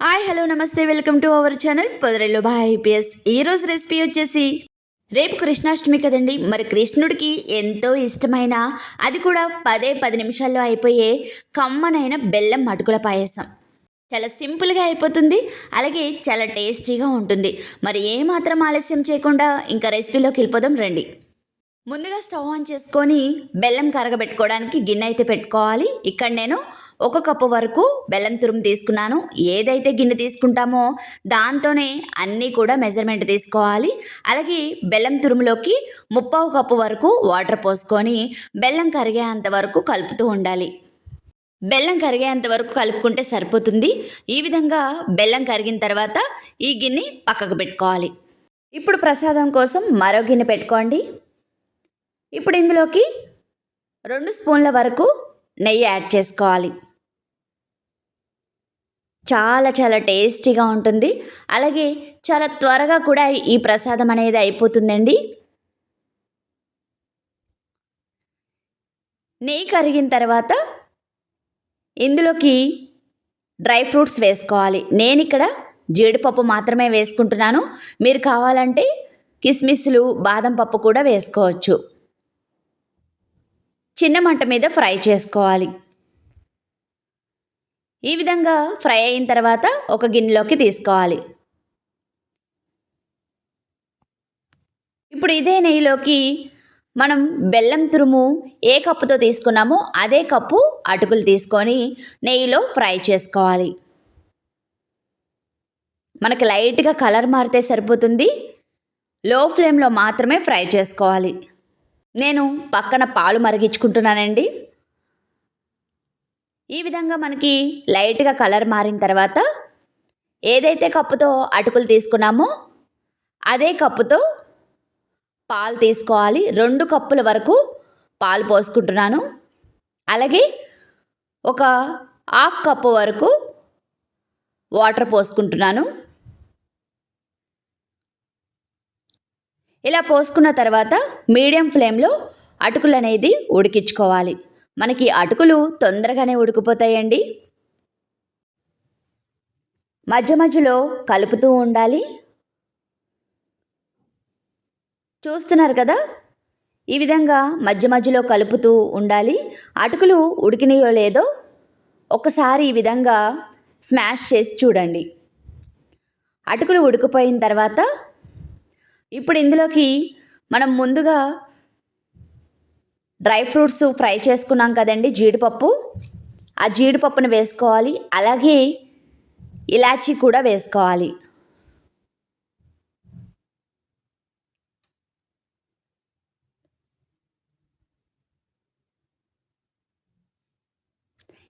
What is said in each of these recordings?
Hi hello namaste welcome to our channel పొదరెల్లో బాయ్ IPS. ఈరోజు recipe వచ్చేసి రేపు కృష్ణాష్టమి కదండి. మరి కృష్ణుడికి ఎంతో ఇష్టమైన అది కూడా పదే పది నిమిషాల్లో అయిపోయే కమ్మనైన బెల్లం అటుకుల పాయసం. చాలా సింపుల్గా అయిపోతుంది అలాగే చాలా టేస్టీగా ఉంటుంది. మరి ఏమాత్రం ఆలస్యం చేయకుండా ఇంకా రెసిపీలోకి వెళ్ళిపోదాం రండి. ముందుగా స్టవ్ ఆన్ చేసుకొని బెల్లం కరగబెట్టుకోవడానికి గిన్నె అయితే పెట్టుకోవాలి. ఇక్కడ నేను ఒక కప్పు వరకు బెల్లం తురుము తీసుకున్నాను. ఏదైతే గిన్నె తీసుకుంటామో దాంతోనే అన్నీ కూడా మెజర్మెంట్ తీసుకోవాలి. అలాగే బెల్లం తురుములోకి ముప్పావు కప్పు వరకు వాటర్ పోసుకొని బెల్లం కరిగేంత వరకు కలుపుతూ ఉండాలి. బెల్లం కరిగేంత వరకు కలుపుకుంటే సరిపోతుంది. ఈ విధంగా బెల్లం కరిగిన తర్వాత ఈ గిన్నె పక్కకు పెట్టుకోవాలి. ఇప్పుడు ప్రసాదం కోసం మరో గిన్నె పెట్టుకోండి. ఇప్పుడు ఇందులోకి రెండు స్పూన్ల వరకు నెయ్యి యాడ్ చేసుకోవాలి. చాలా చాలా టేస్టీగా ఉంటుంది. అలాగే చాలా త్వరగా కూడా ఈ ప్రసాదం అనేది అయిపోతుందండి. నెయ్యి కరిగిన తర్వాత ఇందులోకి డ్రై ఫ్రూట్స్ వేసుకోవాలి. నేను ఇక్కడ జీడిపప్పు మాత్రమే వేసుకుంటున్నాను. మీరు కావాలంటే కిస్మిస్లు బాదం పప్పు కూడా వేసుకోవచ్చు. చిన్న మంట మీద ఫ్రై చేసుకోవాలి. ఈ విధంగా ఫ్రై అయిన తర్వాత ఒక గిన్నెలోకి తీసుకోవాలి. ఇప్పుడు ఇదే నెయ్యిలోకి మనం బెల్లం తురుము ఏ కప్పుతో తీసుకున్నామో అదే కప్పు అటుకులు తీసుకొని నెయ్యిలో ఫ్రై చేసుకోవాలి. మనకి లైట్గా కలర్ మారితే సరిపోతుంది. లో ఫ్లేమ్లో మాత్రమే ఫ్రై చేసుకోవాలి. నేను పక్కన పాలు మరిగించుకుంటున్నానండి. ఈ విధంగా మనకి లైట్గా కలర్ మారిన తర్వాత ఏదైతే కప్పుతో అటుకులు తీసుకున్నామో అదే కప్పుతో పాలు తీసుకోవాలి. రెండు కప్పుల వరకు పాలు పోసుకుంటున్నాను. అలాగే ఒక హాఫ్ కప్పు వరకు వాటర్ పోసుకుంటున్నాను. ఇలా పోసుకున్న తర్వాత మీడియం ఫ్లేమ్లో అటుకులు అనేది ఉడికించుకోవాలి. మనకి అటుకులు తొందరగానే ఉడికిపోతాయండి. మధ్య మధ్యలో కలుపుతూ ఉండాలి. చూస్తున్నారు కదా? ఈ విధంగా మధ్య మధ్యలో కలుపుతూ ఉండాలి. అటుకులు ఉడికినాయో లేదో ఒకసారి ఈ విధంగా స్మాష్ చేసి చూడండి. అటుకులు ఉడికిపోయిన తర్వాత ఇప్పుడు ఇందులోకి మనం ముందుగా డ్రై ఫ్రూట్స్ ఫ్రై చేసుకున్నాం కదండి జీడిపప్పు. ఆ జీడిపప్పును వేసుకోవాలి. అలాగే ఇలాచీ కూడా వేసుకోవాలి.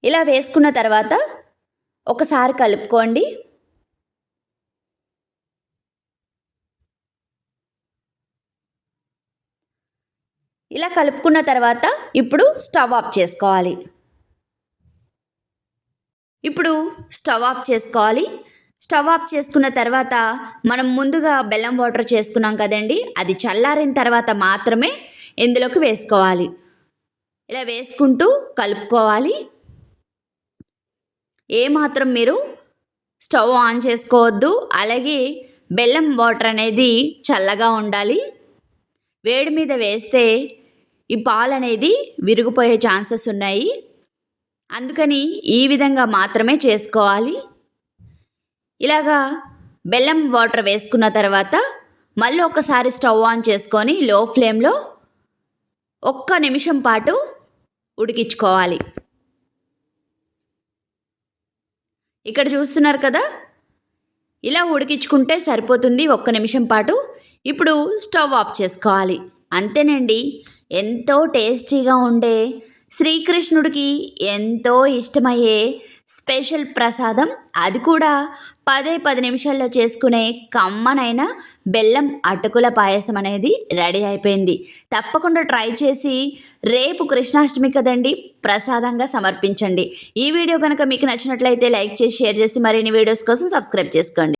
ఇలా వేసుకున్న తర్వాత ఒకసారి కలుపుకోండి. ఇలా కలుపుకున్న తర్వాత ఇప్పుడు స్టవ్ ఆఫ్ చేసుకోవాలి. ఇప్పుడు స్టవ్ ఆఫ్ చేసుకోవాలి. స్టవ్ ఆఫ్ చేసుకున్న తర్వాత మనం ముందుగా బెల్లం వాటర్ చేసుకున్నాం కదండి అది చల్లారిన తర్వాత మాత్రమే ఇందులోకి వేసుకోవాలి. ఇలా వేసుకుంటూ కలుపుకోవాలి. ఏమాత్రం మీరు స్టవ్ ఆన్ చేసుకోవద్దు అలాగే బెల్లం వాటర్ అనేది చల్లగా ఉండాలి. వేడి మీద వేస్తే ఈ పాలు అనేది విరిగిపోయే ఛాన్సెస్ ఉన్నాయి. అందుకని ఈ విధంగా మాత్రమే చేసుకోవాలి. ఇలాగా బెల్లం వాటర్ వేసుకున్న తర్వాత మళ్ళీ ఒకసారి స్టవ్ ఆన్ చేసుకొని లో ఫ్లేమ్లో ఒక్క నిమిషం పాటు ఉడికించుకోవాలి. ఇక్కడ చూస్తున్నారు కదా ఇలా ఉడికించుకుంటే సరిపోతుంది ఒక్క నిమిషం పాటు. ఇప్పుడు స్టవ్ ఆఫ్ చేసుకోవాలి. అంతేనండి. ఎంతో టేస్టీగా ఉండే శ్రీకృష్ణుడికి ఎంతో ఇష్టమయ్యే స్పెషల్ ప్రసాదం అది కూడా పదే పది నిమిషాల్లో చేసుకునే కమ్మనైన బెల్లం అటుకుల పాయసం అనేది రెడీ అయిపోయింది. తప్పకుండా ట్రై చేసి రేపు కృష్ణాష్టమి కదండి ప్రసాదంగా సమర్పించండి. ఈ వీడియో కనుక మీకు నచ్చినట్లయితే లైక్ చేసి షేర్ చేసి మరిన్ని వీడియోస్ కోసం సబ్స్క్రైబ్ చేసుకోండి.